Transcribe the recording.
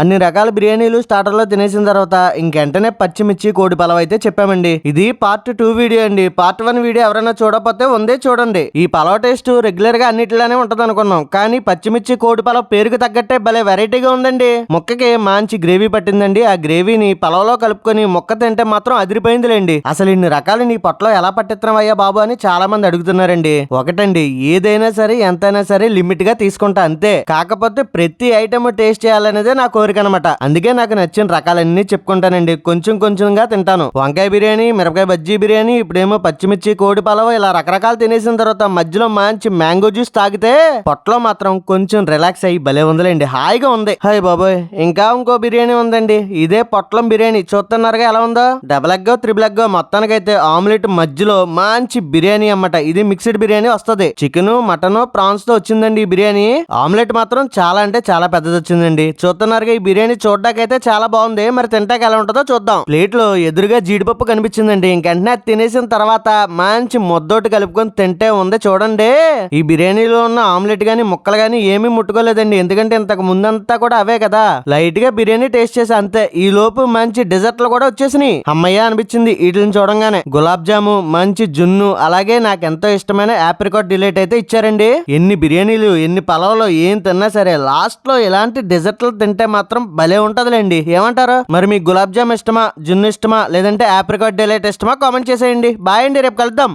అన్ని రకాల బిర్యానీలు స్టార్టర్లో తినేసిన తర్వాత ఇంకెంటనే పచ్చిమిర్చి కోడి పలవ అయితే చెప్పామండి. ఇది పార్ట్ టూ వీడియో అండి. పార్ట్ వన్ వీడియో ఎవరైనా చూడకపోతే ఉందే చూడండి. ఈ పలవ టేస్ట్ రెగ్యులర్గా అన్నిటిలోనే ఉంటది అనుకున్నాం. కానీ పచ్చిమిర్చి కోడి పలవ పేరుకు తగ్గట్టే భలే వెరైటీగా ఉందండి. ముక్కకి మంచి గ్రేవీ పట్టిందండి. ఆ గ్రేవీని పలవలో కలుపుకొని ముక్క తింటే మాత్రం అదిరిపోయిందిలేండి. అసలు ఇన్ని రకాలు నీ పొట్టలో ఎలా పట్టిస్తున్నావయ్యా బాబు అని చాలా మంది అడుగుతున్నారండి. ఒకటండి ఏదైనా సరే ఎంతైనా సరే లిమిట్గా తీసుకుంటా అంతే. కాకపోతే ప్రతి ఐటమ్ టేస్ట్ చేయాలనేదే నాకు కోరిక అనమాట అందుకే నాకు నచ్చిన రకాలన్నీ చెప్పుకుంటానండి. కొంచెం కొంచెంగా తింటాను. వంకాయ బిర్యానీ మిరపకాయ బజ్జీ బిర్యానీ ఇప్పుడేమో పచ్చిమిర్చి కోడి పలవ ఇలా రకరకాలు తినేసిన తర్వాత మధ్యలో మంచి మ్యాంగో జ్యూస్ తాగితే పొట్టలో మాత్రం కొంచెం రిలాక్స్ అయ్యి భలే ఉందిలేండి. హాయిగా ఉంది. హాయ్ బాబోయ్. ఇంకా ఇంకో బిర్యానీ ఉందండి. ఇదే పొట్లం బిర్యానీ. చూస్తున్నారుగా ఎలా ఉందో? డబల్ ఎగ్గో త్రిబుల్ ఎగ్గో మొత్తానికైతే ఆమ్లెట్ మధ్యలో మంచి బిర్యానీ అన్నమాట. ఇది మిక్స్డ్ బిర్యానీ వస్తది. చికెన్ మటన్ ప్రాన్స్తో వచ్చిందండి ఈ బిర్యానీ. ఆమ్లెట్ మాత్రం చాలా అంటే చాలా పెద్దది వచ్చిందండి చూస్తున్నారుగా ఈ బిర్యానీ చూడడాకైతే చాలా బాగుంది. మరి తింటాక ఎలా ఉంటుందో చూద్దాం. ప్లేట్లో ఎదురుగా జీడిపప్పు కనిపించిందండి. ఇంకెంటనే అది తినేసిన తర్వాత మంచి ముద్దోటి కలుపుకొని తింటే ఉంది. చూడండి. ఈ బిర్యానీలో ఉన్న ఆమ్లెట్ గాని ముక్కలు గాని ఏమీ ముట్టుకోలేదండి. ఎందుకంటే ఇంతకు ముందంతా కూడా అవే కదా. లైట్గా బిర్యానీ టేస్ట్ చేసి అంతే. ఈ లోపు మంచి డిజర్ట్లు కూడా వచ్చేసినాయి. అమ్మయ్య అనిపించింది వీటిని చూడంగానే. గులాబ్ జాము మంచి జున్ను అలాగే నాకు ఎంతో ఇష్టమైన ఆప్రికాట్ డిలేట్ అయితే ఇచ్చారండి. ఎన్ని బిర్యానీలు ఎన్ని పలవలు ఏం తిన్నా సరే లాస్ట్లో ఇలాంటి డిజర్ట్లు తింటే మాత్రం మాత్రం భలే ఉంటదిలేండి. ఏమంటారు? మరి మీకు గులాబ్ జామ్ ఇష్టమా? జున్ను ఇష్టమా? లేదంటే ఆప్రికాట్ డిలైట్ ఇష్టమా? కామెంట్ చేసేయండి. బాయ్ అండి రేపు కలుద్దాం.